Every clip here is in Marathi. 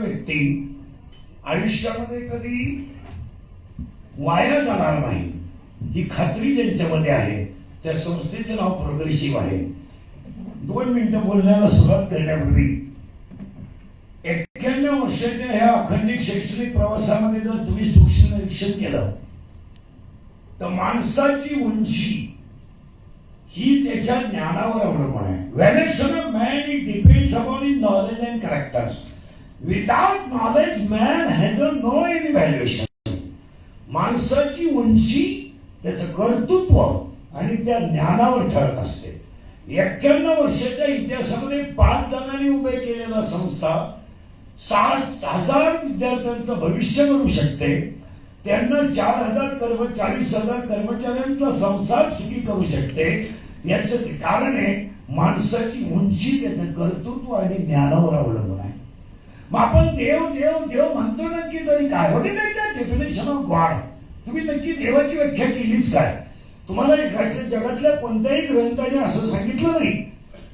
व्यक्ती आयुष्यामध्ये कधी वाया जाणार नाही. ही खात्री ज्यांच्यामध्ये आहे त्या संस्थेचे नाव प्रोग्रेसिव्ह आहे. दोन मिनिटं बोलण्याला सुरुवात करण्यापूर्वी एक्क्याण्णव वर्षाच्या ह्या अखंडित शैक्षणिक प्रवासामध्ये जर तुम्ही सूक्ष्म निरीक्षण केलं तर माणसाची उंची ही त्याच्या ज्ञानावर अवलंबून आहे. Valuation of man it depends upon in knowledge and characters without knowledge man has a no in valuation माणसाची उंची त्याचं कर्तृत्व आणि त्या ज्ञानावर ठरत असते. एक्क्याण्णव वर्षाच्या इतिहासामध्ये पाच जणांनी उभे केलेला संस्था सात हजार विद्यार्थ्यांचं भविष्य घडू शकते. त्यांना चार हजार कर्म चाळीस हजार कर्मचाऱ्यांचा संसार सुखी करू शकते. याचं कारण आहे माणसाची उंची त्याचं कर्तृत्व आणि ज्ञानावर अवलंबून आहे. मग आपण देव देव देव म्हणतो नक्की तरी काय? होतं नाही का? डेफिनेशन ऑफ गॉड तुम्ही नक्की देवाची व्याख्या केलीच काय? तुम्हाला एक राष्ट्र जगातल्या कोणत्याही ग्रंथाने असं सांगितलं नाही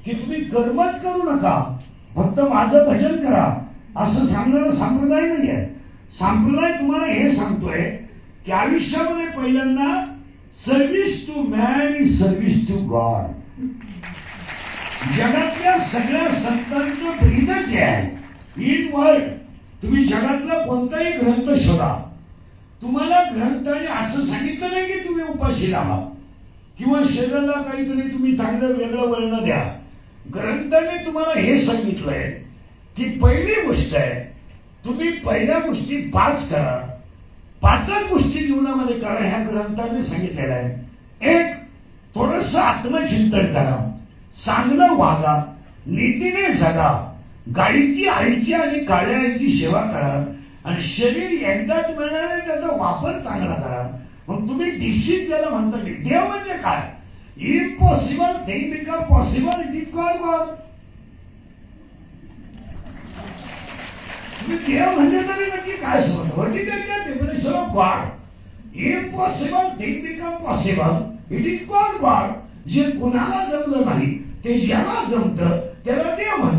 की तुम्ही कर्मच करू नका. फक्त माझं भजन करा. असं सांगणारा संप्रदाय नाही आहे संप्रदाय तुम्हाला हे सांगतोय की आयुष्यामध्ये पहिल्यांदा service to man is service to God जगातल्या सगळ्या संतांचं ब्रीदच आहे इन वर्ल्ड तुम्ही जगातला कोणताही ग्रंथ शोधा. तुम्हाला ग्रंथाने असं सांगितलं नाही की तुम्ही उपाशी राहा. किंवा शरीराला काहीतरी तुम्ही चांगलं वेगळं वळण द्या. ग्रंथाने तुम्हाला हे सांगितलंय की पहिली गोष्ट आहे तुम्ही पहिल्या गोष्टी पाच करा. पाचच गोष्टी जीवनामध्ये करा ह्या ग्रंथाने सांगितलेलं आहे. एक थोडस आत्मचिंतन करा. चांगलं वागा नीतीने जगा. गाईची आईची आणि काळ्या आईची सेवा करा. आणि शरीर एकदाच मिळणार त्याचा वापर चांगला करा. मग तुम्ही डिसीज ज्याला म्हणता की देव म्हणजे काय? Impossible thing become possible it is call God तुम्ही देव म्हणजे तरी नक्की काय समज what is the definition of God impossible thing become possible it is call God जे कुणाला जमलं नाही ते ज्याला जमतं त्याला देव म्हणतात.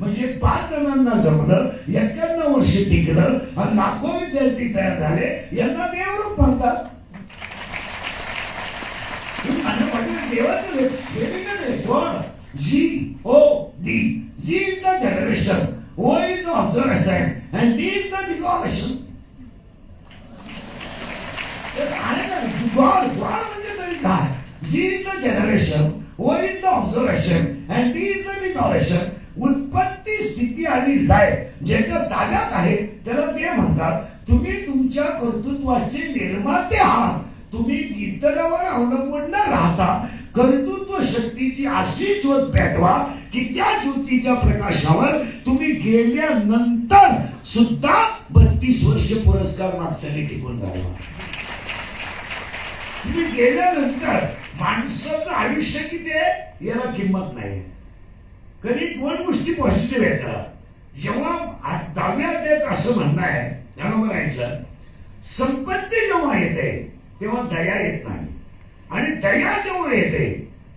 म्हणजे पाच जणांना जमलं एक्क्याण्णव वर्ष टिकलं आणि लाखो विद्यार्थी तयार झाले यांना देवरूप म्हणतात. तुम्ही माझ्या पाठीवर देवाचं स्पेलिंग आहे. God G O D. G is the generation O is the observation and D is the dissolution म्हणजे तरी काय? G is the generation O is the observation and D is the dissolution उत्पत्ती स्थिती आणि लय ज्याच्या ताब्यात आहे त्याला ते म्हणतात तुम्ही तुमच्या कर्तृत्वाचे निर्माते आहात. तुम्ही इतरावर अवलंबून न राहता कर्तृत्व शक्तीची अशी ज्योत पेटवा की त्या ज्योतीच्या प्रकाशावर तुम्ही गेल्यानंतर सुद्धा बत्तीस वर्ष पुरस्कार मागच्याने टिकून राहिला तुम्ही गेल्यानंतर माणसाचं आयुष्य किती आहे? याला किंमत नाही. कधी दोन गोष्टी पॉझिटिव्ह येतात जेव्हा दहाव्या अध्यायात असं म्हणणं आहे त्यानं बघायचं संपत्ती जेव्हा येते तेव्हा दया येत नाही. आणि दया जेव्हा येते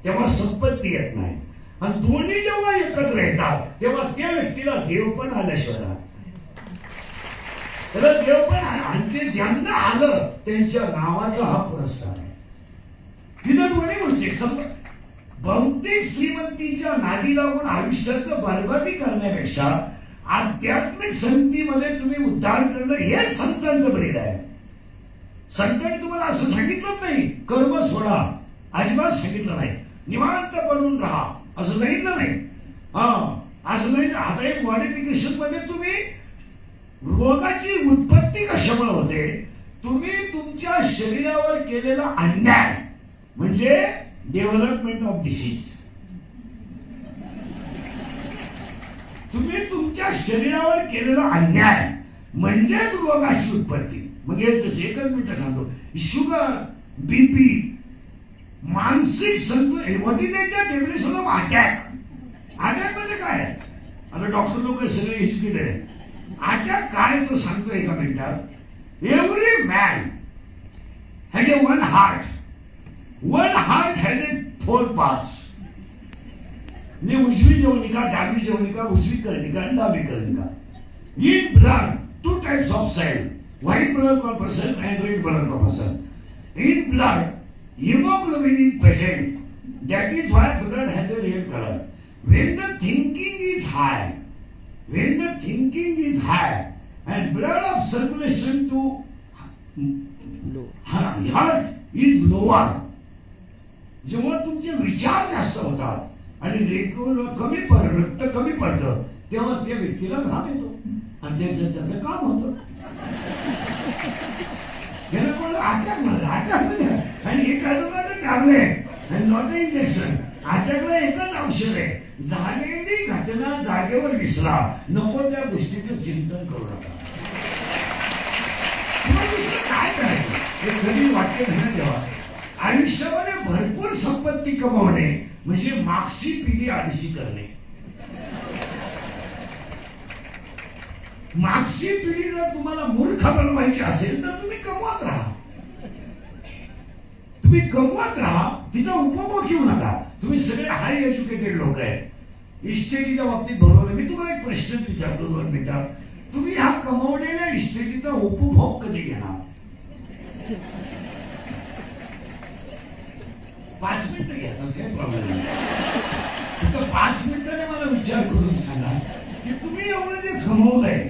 तेव्हा संपत्ती येत नाही. आणि दोन्ही जेव्हा एकत्र येतात तेव्हा त्या व्यक्तीला देव पण आल्याशिवाय त्याला देव पण आणखी आणि ते ज्यांना आलं त्यांच्या नावाचा हा पुरस्कार आहे. तिथं दोन्ही गोष्टी संपत्ती बहुतेक श्रीमंतीच्या नादी लागून आयुष्याचं बरबादी करण्यापेक्षा आध्यात्मिक संतीमध्ये तुम्ही उद्धार करणं हे संतांचं ब्रीद आहे. संतांनी तुम्हाला असं सांगितलं नाही कर्म सोडा. अजिबात सांगितलं नाही. निवांत पडून राहा. असं सांगितलं नाही. हा असं नाही आता एक मॉडिफिकेशनमध्ये तुम्ही रोगाची उत्पत्ती कशामुळे होते? तुम्ही तुमच्या शरीरावर केलेला अन्याय. म्हणजे डेव्हलपमेंट ऑफ़ डिसीज. तुम्ही तुमच्या शरीरावर केलेला अन्याय म्हणजेच रोगाची उत्पत्ती. म्हणजे एकच सांगतो, शुगर बीपी मानसिक डेफिनेशन ऑफ़ अटॅक अटॅक म्हणजे काय? आता डॉक्टर लोक सगळे एज्युकेटेड आहे अटॅक काय तो सांगतो एका मिनिटात? Every man has a one heart one four parts म्हणजे उजवी जवनिका डावी जवनिका उजवी कर्णिका आणि डावी कर्णिका In blood, two types of cell. White blood corpuscle and red blood corpuscle. In blood, hemoglobin is present. That is why blood has a red color. When the thinking is high, when the thinking is high, and blood of circulation to heart is lower, जेव्हा तुमचे विचार जास्त होतात आणि रेग्युलर कमी पड रक्त कमी पडतं तेव्हा त्या व्यक्तीला घाम येतो. आणि त्याचं त्याचं काम होतं. याला कोण अटॅक म्हणलं? अटॅक आणि हे करणार टॅबलेट आणि नॉट इंजेक्शन अटॅकला एकच औषध आहे. झालेली घटना जागेवर विसरा. नको त्या गोष्टीचं चिंतन करू नका. काय करायचं? हे कधी वाक्य घेण्यात ठेवा. आयुष्यामध्ये भरपूर संपत्ती कमावणे म्हणजे मागची पिढी आळशी करणे. मागची पिढी जर तुम्हाला मूर्ख बनवायची असेल तर तुम्ही कमवत राहा. तुम्ही कमवत राहा तिचा उपभोग घेऊ नका. तुम्ही सगळे हाय एज्युकेटेड लोक आहे इस्टेटीच्या बाबतीत बरोबर मी तुम्हाला एक प्रश्न विचारतो दोन मिनिटात. तुम्ही हा कमवलेल्या इस्टेटीचा उपभोग कधी घेणार? पाच मिनिटं घ्या तसं काही प्रॉब्लेम नाही. फक्त पाच मिनिटाने मला विचार करून सांगा की तुम्ही एवढं जे कमवलंय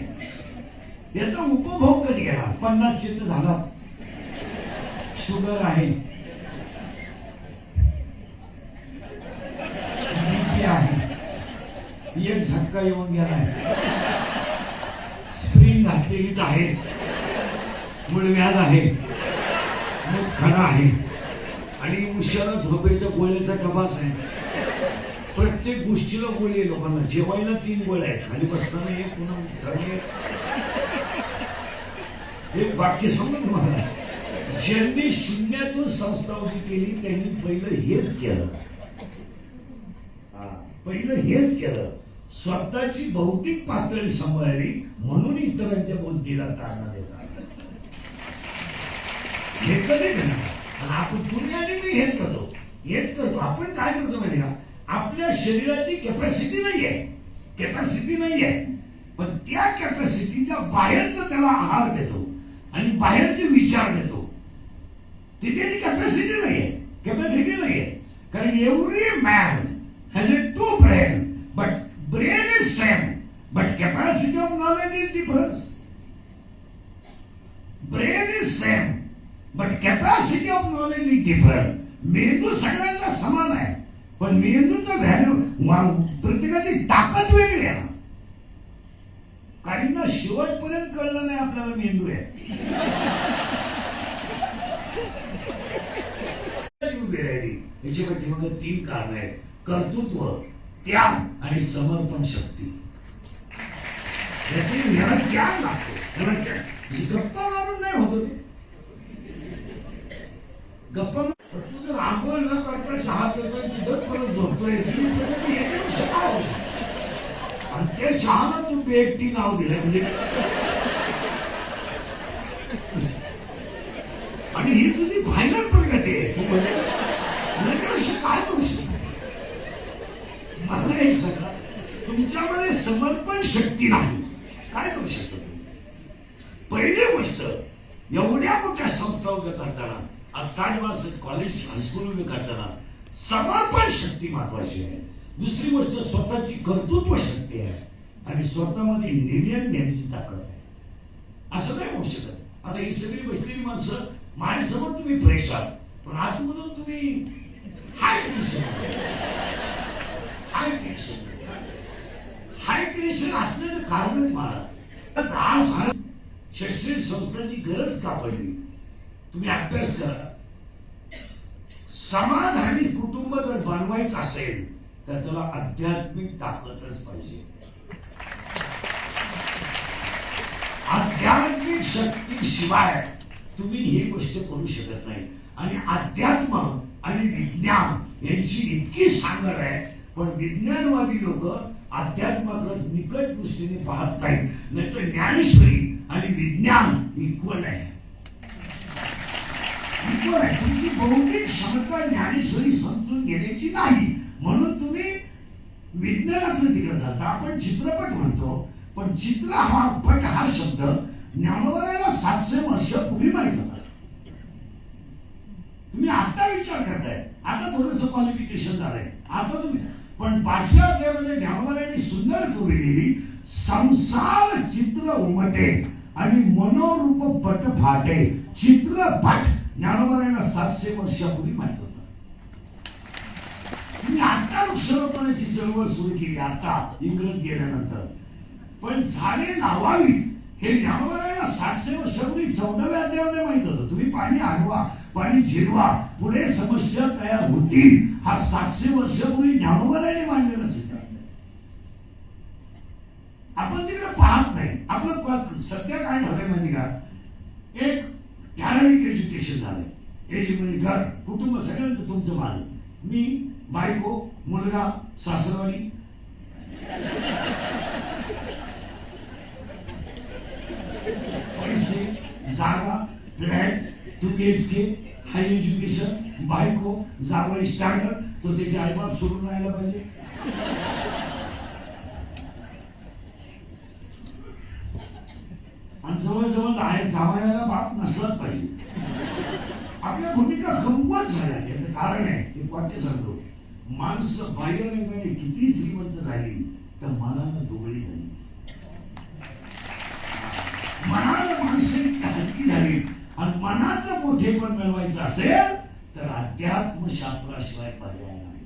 याचा उपभोग कधी घ्या पन्नास चित्र झाला. शुगर आहे. आहे. एक झटका येऊन गेलाय. स्प्रिंग घातलेलीच आहे मुळव्याध आहे. मुतखडा आहे. आणि उशिरा झोपेच्या गोळ्याचा कपास आहे. प्रत्येक गोष्टीला गोळी आहे लोकांना. जेवायला तीन गोळ्या आहेत. खाली बसताना एक पुन्हा उठताना हे वाक्य सांगून तुम्हाला. ज्यांनी शून्यातून संस्था उभी केली त्यांनी पहिलं हेच केलं. हा, पहिलं हेच केलं. स्वतःची भौतिक पातळी सांभाळली म्हणून इतरांच्या बुद्धीला तारणा देतात. हे कधी करणार आणि आपण तुम्ही आणि मी हेच करतो. हेच करतो. आपण काय करतो माहिती का? आपल्या शरीराची कॅपॅसिटी नाहीये. कॅपॅसिटी नाहीये. पण त्या कॅपॅसिटीच्या बाहेरचा त्याला आहार देतो आणि बाहेरचे विचार देतो. ती त्याची कॅपॅसिटी नाहीये. कॅपॅसिटी नाहीये. कारण every man has a two brain but brain is same but capacity of knowledge is different brain is same but capacity of different मेंदू सगळ्यांचा समान आहे. पण मेंदूचं व्हॅल्यू प्रत्येकाची ताकद वेगळी आहे. काहींना शेवटपर्यंत कळलं नाही आपल्याला मेंदू आहे. उभी राहिली याची पाठीमागे तीन कारण आहेत. कर्तृत्व त्याग आणि समर्पण शक्ती. याची याला त्याग लागतो. याला त्याग. म्हणजे मारून नाही होत ते गप्पा तू जर आंघोळ न करता चहा पितोय तिथंच परत झोपतोय. आणि ते चहाला तू बेटी नाव दिलंय म्हणजे? आणि ही तुझी फायनल प्रगती आहे. म्हणजे? म्हणजे काय करू शकतो? मला हे सगळं तुमच्यामध्ये समर्पण शक्ती नाही. काय करू शकतो पहिली गोष्ट एवढ्या मोठ्या संस्था उभ्या करताना आज साठ कॉलेज हायस्कूल उभे करताना समर्पण शक्ती महत्वाची आहे. दुसरी गोष्ट स्वतःची कर्तृत्व शक्ती आहे. आणि स्वतःमध्ये निर्णय घेण्याची ताकद आहे. असं काय होऊ शकत आता ही सगळी बसलेली माणसं माझ्यासमोर तुम्ही फ्रेश आहात पण आतमधून तुम्ही high tension high tension high tension असण्याचं कारण मला. तर आज भारत शैक्षणिक संस्थांची गरज का पडली तुम्ही अभ्यास करा समाधानी कुटुंब जर बनवायचं असेल तर त्याला आध्यात्मिक ताकदच पाहिजे. आध्यात्मिक शक्ती शिवाय तुम्ही ही गोष्ट करू शकत नाही. आणि अध्यात्म आणि विज्ञान यांची इतकी सांगड आहे पण विज्ञानवादी लोक अध्यात्माकडे निकट दृष्टीने पाहत नाही नाही तर ज्ञानेश्वरी आणि विज्ञान इक्वल आहे. आहे तुमची बौद्धिक क्षमता ज्ञानेश्वरी समजून घेण्याची नाही म्हणून तुम्ही विज्ञानाकडे तिकडे जाता आपण चित्रपट म्हणतो पण चित्र हा पट हा शब्द ज्ञानोबराला सातशे वर्ष पूर्वी माहीत होता तुम्ही आता विचार करताय आता थोडस क्वालिफिकेशन झालंय आता तुम्ही पण पाचव्या अध्यायामध्ये ज्ञानोबरांनी सुंदर जोडलेली संसार चित्र उमटे आणि मनोरूप पट फाटे चित्र चित्रपट ज्ञानोबरांना सातशे वर्षापूर्वी माहीत होता. तुम्ही आता वृक्षारोपणाची चळवळ सुरू केली आता इंग्रज गेल्यानंतर. पण झाडे लावावी हे ज्ञानोबरांना सातशे वर्षापूर्वी चौदाव्या अध्यायामध्ये माहीत होतं. तुम्ही पाणी आडवा पाणी झिरवा पुढे समस्या तयार होतील हा सातशे वर्षापूर्वी ज्ञानोबरांनी मांडलेला सिद्धांत आपण तिकडे पाहत नाही. आपलं सध्या काय झालंय माहिती का? एक ठराविक एज्युकेशन झालंय एज्युकेशन म्हणजे घर कुटुंब सगळ्यांचं तुमचं मालक मी बायको मुलगा सासरवाडी. पैसे जागा flat two B H K high education बायको जागा स्टँडर्ड तो त्याचे आईबाप सोडून राहायला पाहिजे. आणि जवळजवळ बाहेर जावयाला बाप नसलाच पाहिजे. आपल्या भूमिका कमकुवत झाल्या. याचं कारण आहे हे वाक्य सांगतो. माणसं बाह्यरंगाने किती श्रीमंत झाली तर मनानं दुबळी झाली. मनानं माणसं हलकी झाली. आणि मनाचं मोठेपण मिळवायचं असेल तर अध्यात्मशास्त्राशिवाय पर्याय नाही.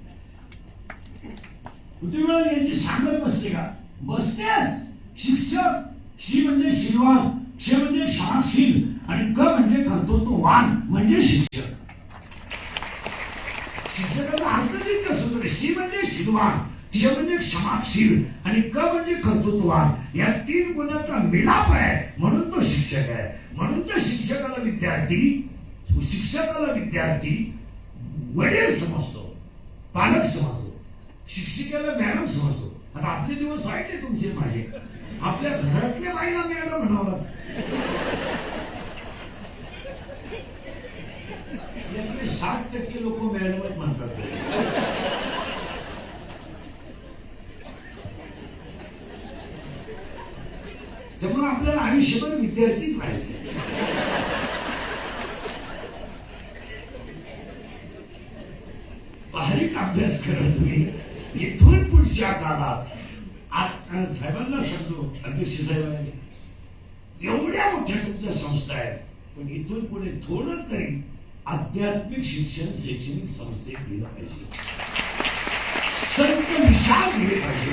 किती वेळा याची सांगत बसते का? बसतेच. शिक्षक श्री म्हणजे श्रीवान क्षमाशील आणि क म्हणजे कर्तृत्ववान म्हणजे शिक्षक. शिक्षकाचा अर्थ तितकं सुंदर शी म्हणजे शिलवान क्ष म्हणजे क्षमाशील आणि क म्हणजे कर्तृत्ववान. या तीन गुणांचा मिलाप आहे. म्हणून तो शिक्षक आहे. म्हणून तो शिक्षकाला विद्यार्थी शिक्षकाला विद्यार्थी वडील समजतो पालक समजतो शिक्षिकेला मॅडम समजतो. आता आपले दिवस वाईट आहे तुमचे माझे. आपल्या घरातल्या बाईला मिळालं म्हणावं. यातले साठ टक्के लोक मॅडमच म्हणतात. त्यामुळे आपल्याला आयुष्यभर विद्यार्थीच पाहिजे बारीक अभ्यास करा तुम्ही इथून पुढच्या काळात आ- साहेबांना सांगतो अध्यक्ष साहेबांना. एवढ्या मोठ्या तुमच्या संस्था आहेत पण इथून पुढे थोडं तरी आध्यात्मिक शिक्षण शैक्षणिक संस्थेत दिलं पाहिजे. संत विचार दिले पाहिजे.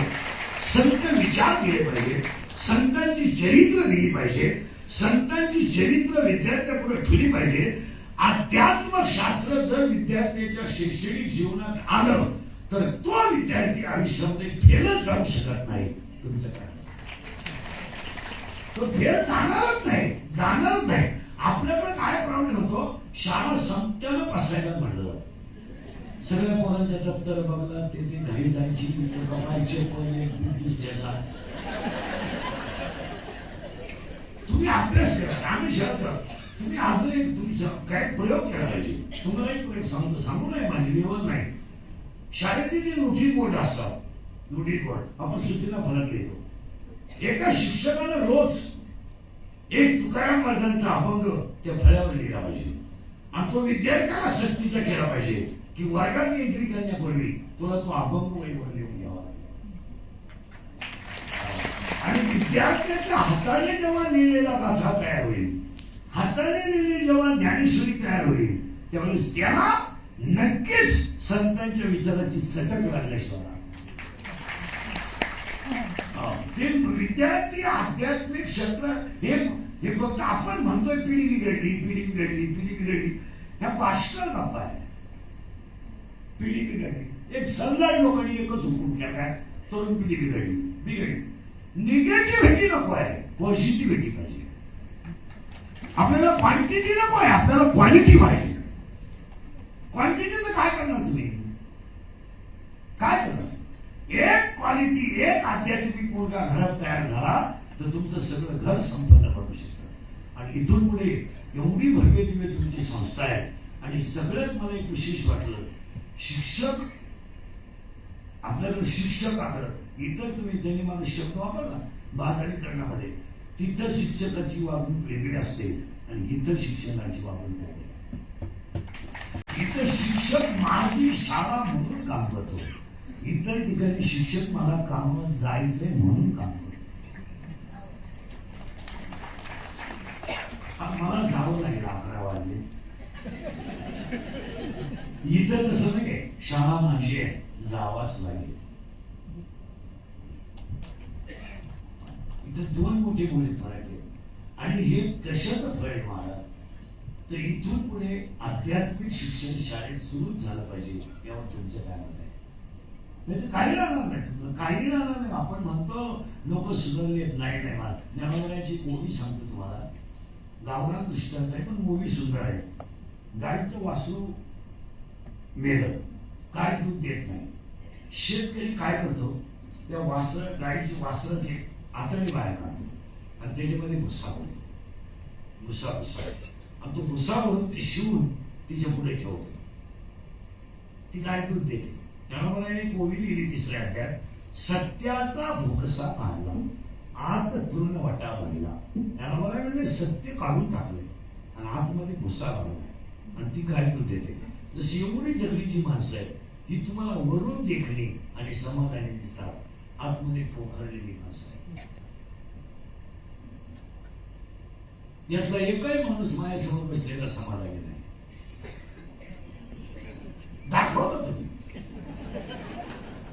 संत विचार दिले पाहिजे. संतांची चरित्र दिली पाहिजे. संतांची चरित्र विद्यार्थ्यापुढे ठेवली पाहिजे. अध्यात्म शास्त्र जर विद्यार्थ्याच्या शैक्षणिक जीवनात आलं तर तो विद्यार्थी आयुष्यामध्ये फेलच जाऊ शकत नाही. तुमचं काय? तो फेल जाणारच नाही जाणारच नाही. आपल्याकडे काय प्रॉब्लेम होतो? शाळा संपत्यानं बसायला म्हणलं. सगळ्या पोरांच्या दप्तर बघला ते ते घाई जायची कमायचे पण एक दुसऱ्याचा तुम्ही अभ्यास करा आम्ही शब्द तुम्ही अजून एक तुम्ही काय प्रयोग केला पाहिजे? तुम्हाला एक सांगतो सांगू नाही माझी निवड नाही. शाळेतील जी नोटीस बोर्ड असतात नोटीस बोर्ड आपण सुट्टीला फलक लिहितो एका शिक्षकानं रोज एक तुकाराम महाराजांचा अभंग त्या फळ्यावर लिहिला पाहिजे. आणि तो विद्यार्थ्याला सक्तीचा केला पाहिजे की वर्गात एंट्री करण्यापूर्वी तुला तो अभंग वहीवर लिहून घ्यावा लागेल. आणि विद्यार्थ्याच्या हाताने जेव्हा लिहिलेला गाथा तयार होईल हाताने लिहिलेली जेव्हा ज्ञानेश्वरी तयार होईल त्यावेळेस त्याला नक्कीच संतांच्या विचाराची चटक लागल्याशिवाय हो, ते विद्यार्थी आध्यात्मिक क्षेत्र हे हे फक्त आपण म्हणतोय पिढी बिघडली पिढी बिघडली पिढी बिघडली ह्या पाष्कळ गप्पा आहे पिढी बिघडली एक सल्ला लोकांनी एकच हुकूम केला काय? तरुण पिढी बिघडली बिघडली निगेटिव्हिटी नको आहे. पॉझिटिव्हिटी पाहिजे. आपल्याला क्वांटिटी नको आहे. आपल्याला क्वालिटी पाहिजे. क्वांटिटीचं काय करणार तुम्ही? काय करणार? एक क्वालिटी एक आध्यात्मिक मुलगा घरात तयार झाला तर तुमचं सगळं घर संपन्न बनू शकतं. आणि इथून पुढे एवढी भव्य दिव्य तुमची संस्था आहे. आणि सगळ्यात मला एक विशेष वाटलं शिक्षक आपल्याकडे शिक्षकाकडं इतर तुम्ही त्यांनी मला शब्द वापरला बाजारीकरणामध्ये तिथं शिक्षकाची वागणूक वेगळी असते आणि इतर शिक्षणाची वागणूक वेगळी आहे. इथं शिक्षक माझी शाळा म्हणून काम करतो. इतर ठिकाणी शिक्षक मला काम जायचंय म्हणून काम मला जावं लागेल अकरा वाजले. इथं तसं नाही शाळा माझी आहे. जावाच लागेल. इथं दोन मोठे मुले फरक आहे आणि हे कशाचं फळ आहे मला तर इथून पुढे आध्यात्मिक शिक्षण शाळेत सुरूच झालं पाहिजे यावर तुमचं काय मत आहे? नाही काही राहणार नाही. तुम्हाला काही राहणार नाही. आपण म्हणतो लोक सुधारले नाही नाही मला ज्ञानोबराची मूवी सांगतो तुम्हाला? गावरान दृष्टांत आहे पण मूवी सुंदर आहे. गायचं वासरू मेलं. काय दूध देत नाही. शेतकरी काय करतो? त्या वासर गायची वासराची आतडी बाहेर काढतो. आणि त्याच्यामध्ये भुसा भरतो भुसा भुसा. आणि तो भुसा भरून ते शिवून तिच्या पुढे ठेवतो. ती काय दूध देते त्यामुळे एक ओवी लिहिली तिसऱ्या अड्ड्यात सत्याचा भोकसा पाहिला. आत तृण वाटा भरला. त्यामुळे म्हणजे सत्य काढून टाकले आणि आतमध्ये भुसा भरला. आणि ती काय दूध देते जशी एवढी जगलीची माणसं आहेत ही तुम्हाला वरून देखणी आणि समाधानी दिसतात. आतमध्ये पोखरलेली माणसं आहेत. यातला एकही माणूस माझ्यासमोर बसलेला समाधानी नाही दाखवलं तुम्ही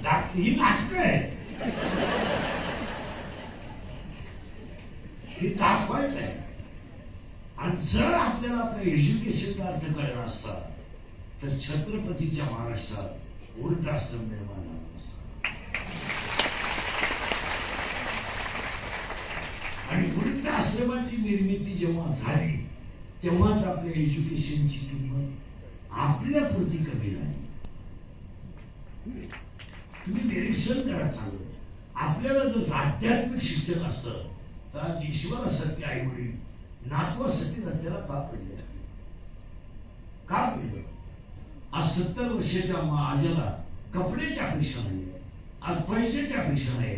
दाख ही नाटक आहे हे दाखवायचं आहे आणि जर आपल्याला आपल्या एज्युकेशनचा अर्थ करायला असता तर छत्रपतीच्या महाराष्ट्रात वृद्धाश्रम निर्माण झाला असता आश्रमाची निर्मिती जेव्हा झाली तेव्हाच आपल्या एज्युकेशनची किंमत आपल्या पुरती कमी झाली. तुम्ही निरीक्षण करा चालू आपल्याला जर आध्यात्मिक शिक्षण असतं तर आज ईश्वरासाठी आई वडील नातवासाठी रस्त्याला का पडले असते. का पडले आज सत्तर वर्षाच्या आजाला कपड्याची अपेक्षा नाही आज पैशाची अपेक्षा नाही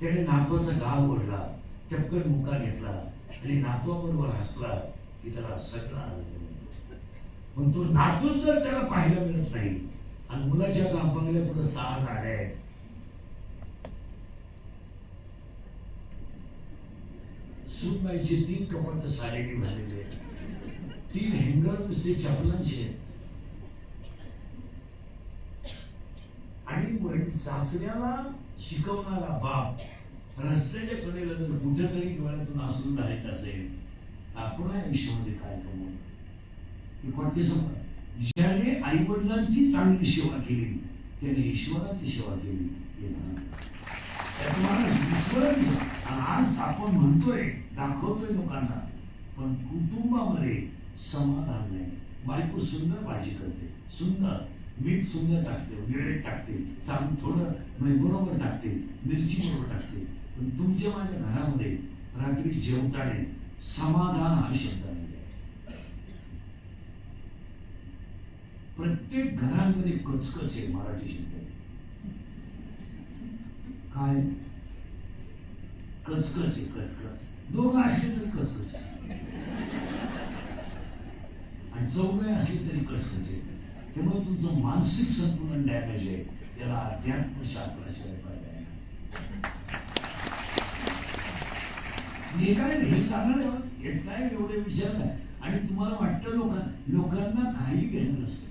त्याने नातवाचा गाव ओढला. टपकन मुका घेतला आणि नातवाबरोबर हसला की त्याला सगळा आनंद मिळतो. पण तो नातूच जर त्याला पाहायला मिळत नाही आणि मुलाच्या गा पुढे सहा गाड्या आहेत सुनबाईचे तीन कपाट साडेनी भरलेले तीन हँगर नुसते चपलांचे आहेत. आणि वडील सासऱ्याला शिकवणारा बाप रस्त्याच्या कडेला जर कुठेतरी डोळ्यातून असून राहायचं असेल आपण आयुष्यामध्ये काय कमवलं हे कोणते समजा ज्याने आई वडिलांची चांगली सेवा केली त्याने ईश्वराची सेवा केली ईश्वराची आज आपण म्हणतोय दाखवतोय लोकांना पण कुटुंबामध्ये समाधान नाही. बायको सुंदर भाजी करते. सुंदर. मीठ सुंदर टाकते वेळेत टाकते चांग थोडं म्हणजे बरोबर टाकते मिरची बरोबर टाकते. पण तुमच्या माझ्या घरामध्ये रात्री जेवताने समाधान हा शब्द आलेला आहे. प्रत्येक घरांमध्ये कचकच आहे मराठी शब्द आहे. काय? कचकच आहे कचकच. दोघं असले तरी कचकच आणि चौघे असले तरी कचकच आहे. त्यामुळे तुमचं मानसिक संतुलन डॅमेज आहे त्याला अध्यात्मशास्त्राशिवाय पर्याय नाही. हे काय नाही, हे चांगलं आहे हेच काय एवढे विचार नाही. आणि तुम्हाला वाटतं लोकांना लोकांना काही घेणं नसतं.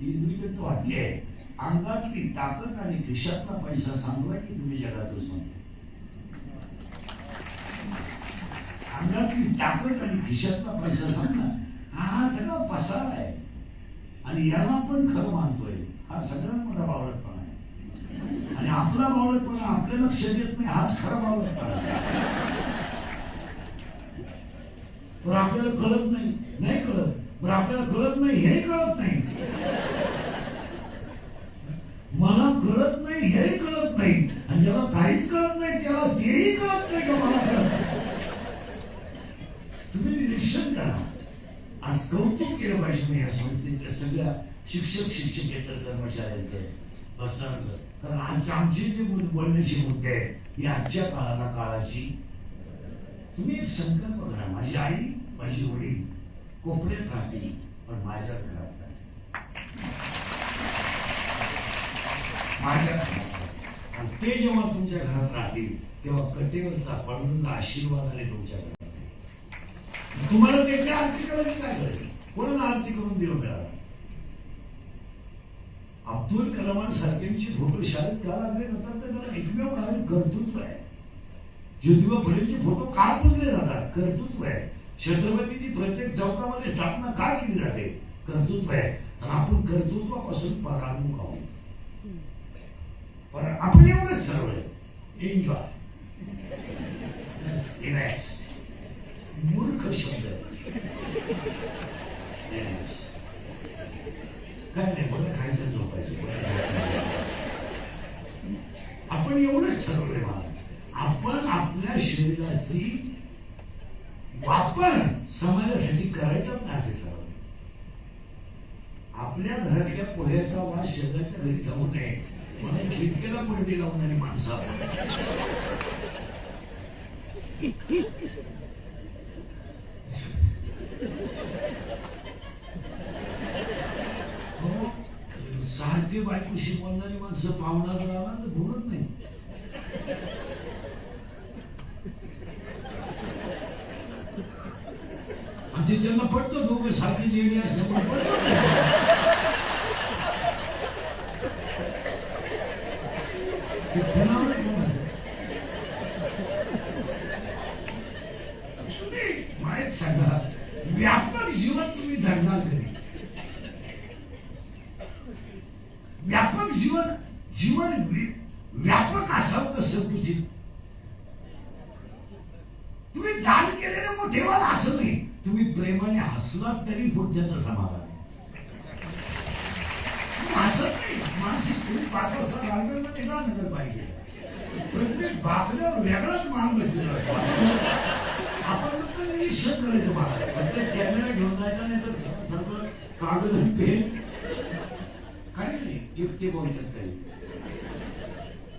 ही वाटली आहे अंगातली ताकद आणि खिशातला पैसा सांगला की तुम्ही जगातून सांगता अंगातली ताकद आणि खिशातला पैसा सांगणार हा हा सगळा पसार आहे. आणि याला आपण खरं मानतोय. हा सगळ्यात मोठा बावळटपणा आहे. आणि आपला बावळटपणा आपल्या लक्षात येत नाही हाच खरा बावळटपणा पण आपल्याला कळत नाही. नाही कळत. बरं आपल्याला कळत नाही हे कळत नाही. मला कळत नाही हे कळत नाही. आणि ज्याला काहीच कळत नाही त्याला तेही कळत नाही का मला कळत तुम्ही निरीक्षण करा. आज कौतुक केलं पाहिजे मी या संस्थेतल्या सगळ्या शिक्षक शिक्षकेतर कर्मचाऱ्यांचं बसणाऱ्यांचं कारण आज आमचे जे बोलण्याचे मुद्दे आहेत ही आजच्या काळाला काळाची तुम्ही एक संकल्प करा माझी आई माझी वडील कोपऱ्यात राहतील पण माझ्या घरात राहतील माझ्या घरात आणि ते जेव्हा तुमच्या घरात राहतील तेव्हा कटेवरचा पडून आशीर्वादाने तुमच्या घरात तुम्हाला त्याची आरती करायची काय कोणाला आरती करून देव मिळाला? अब्दुल कलामांसारख्यांची फोटो शाळेत का लागले जातात? तर त्याला एकमेव कारण कर्तृत्व आहे. ज्योतिबा फुलेचे फोटो का पुजले जातात? कर्तृत्व आहे. छत्रपतीची प्रत्येक चौकामध्ये स्थापना का केली जाते? कर्तृत्व आहे. आणि आपण कर्तृत्वापासून परागून आहोत. पण आपण एवढंच ठरवलंय. एन्जॉय रिलॅक्स मूर्ख शब्द. काय नाही मला खायचं झोपायचं. आपण एवढंच ठरवलंय मला आपण आपल्या शरीराची वापर समाजासाठी करायचाच असे ठरवले आपल्या घरातल्या पोह्याचा वास शरीराच्या घरी जाऊ नये. म्हणून खिडकीला पडते लावणारी माणसं आपण. हो, सारखी बायकोशी बोलणारी माणसं पाहुणा जर आला तर बोलत नाही आणि ते त्यांना पडतं दोघं सारखी जेडी असल्यामुळे पडतं ते पुन्हा कोण आहे? तुम्ही माहीत सांगा व्यापक जीवन तुम्ही जगणार कधी व्यापक जीवन जीवन वि- व्यापक असावं कसं तुझी तुम्ही दान केलेलं मोठेवाला असं नाही तुम्ही प्रेमाने हसलात तरी पुढच्याचं समाधान आहे. तुम्ही हसत नाही मानसिक तुम्ही पाच वाजता रांगेमध्ये का नगर पाहिजे प्रत्येक बाकल्यावर वेगळाच मान बसलेला असतो आपण फक्त निरीक्षण करायचं मला फक्त कॅमेरा घेऊन जायचा नाही तर सारखं कागद आणि नाही एकटे बोलतात काही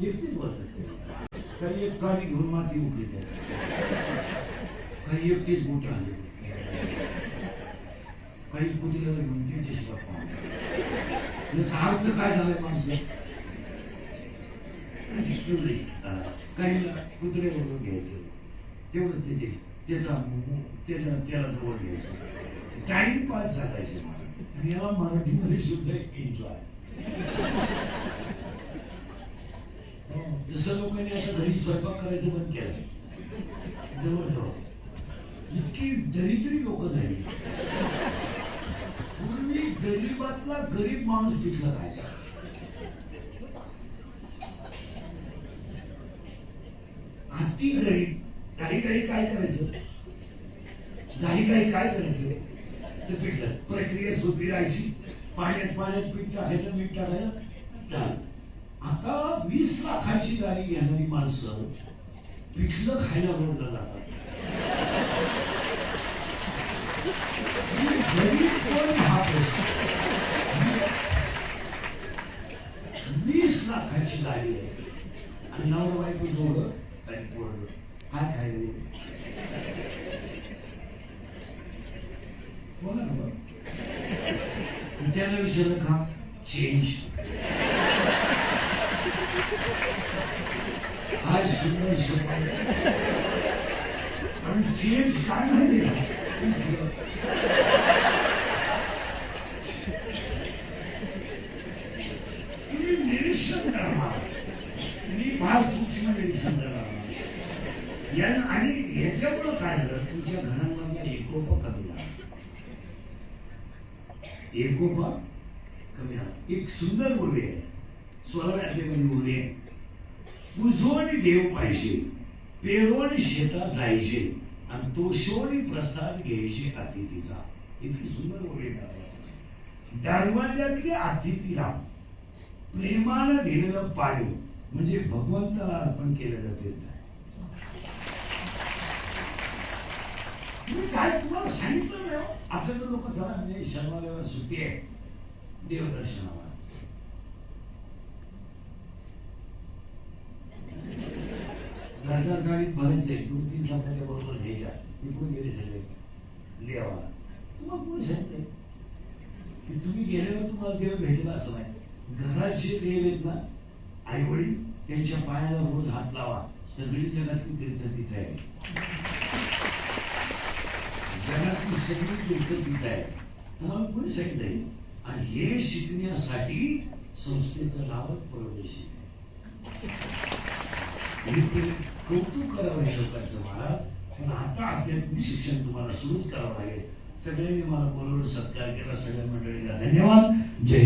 एकटेच बोलतात काही. काही एक गाडी घेऊन माती उकली त्या काही एकटेच बोट आले काही कुत्र्याला घेऊन त्याच्याशी गप्पा याचा अर्थ काय झालाय माणसं काही कुत्रे हा. घ्यायचं तेवढं त्याचे त्याचा मु- त्याला जवळ घ्यायचं टाइम पास झालायचं मला आणि याला मराठीमध्ये सुद्धा एन्जॉय हो, जसं लोकांनी आता घरी स्वयंपाक करायचं पण केलं जवळ जवळ इतकी दरिद्री लोक झाली. पूर्वी गरीबातला गरीब माणूस पिकला खायचा अति गरीब काही काही काय करायचं? काही काही काय करायचं? ते पिठलं. प्रक्रिया सोपी राहायची पाण्यात पाण्यात पीठ टाकायचं मीठ टाकायचं. झालं. आता वीस लाखाची गाडी घेणारी माणसं पिठलं खायला बोललं जातात. वीस लाखाची गाडी आहे. आणि नवरा बायको दोघं आणि पोरं. काय खायला बोला ना बा. त्याला विचारलं का चेंज काय सुंदर आणि चेंज काय माहिती तुम्ही निरीक्षण करा मी फार सूक्ष्म निरीक्षण करणार आणि याच्यामुळं काय झालं तुमच्या घरांमधला एकोपा कमी झाला एकोपा एक सुंदर उर्वे आहे. स्वराज्यामध्ये उर्वे आहे उजवणी देव पाहिजे. पेरवणी शेतात जायचे. आणि तोषवणी प्रसाद घ्यायचे अतिथीचा. इतकी सुंदर ओळी दरवाजातली अतिथीला प्रेमानं दिलेलं पाणी. म्हणजे भगवंताला अर्पण केलं जाते. मी काय तुम्हाला सांगितलं नाही हो? आपल्याला लोक जरा म्हणजे शनिवार सुट्टी आहे. देवदर्शनाला. घरदार गाडीत भरायचे दोन तीन चपात्या बरोबर घ्यायच्या. निघून गेले सगळे? देवाला तुम्हाला कोण सांगते की तुम्ही गेल्यावर तुम्हाला देव भेटला असं नाही. घराचे देव आहेत ना? आई वडील त्यांच्या पायाला रोज हात लावा. सगळी जगातली तीर्थ तिथे आहे जगातली सगळी तीर्थ तिथे आहे तुम्हाला कोणी सांगितलंय आणि हे शिकण्यासाठी संस्थेचा लाभच प्रवेश आहे. हे कौतुक करावं या लोकांचं मला. पण आता आध्यात्मिक शिक्षण तुम्हाला सुरूच करावं लागेल. सगळ्यांनी मला बरोबर सत्कार केला सगळ्या मंडळीला धन्यवाद. जय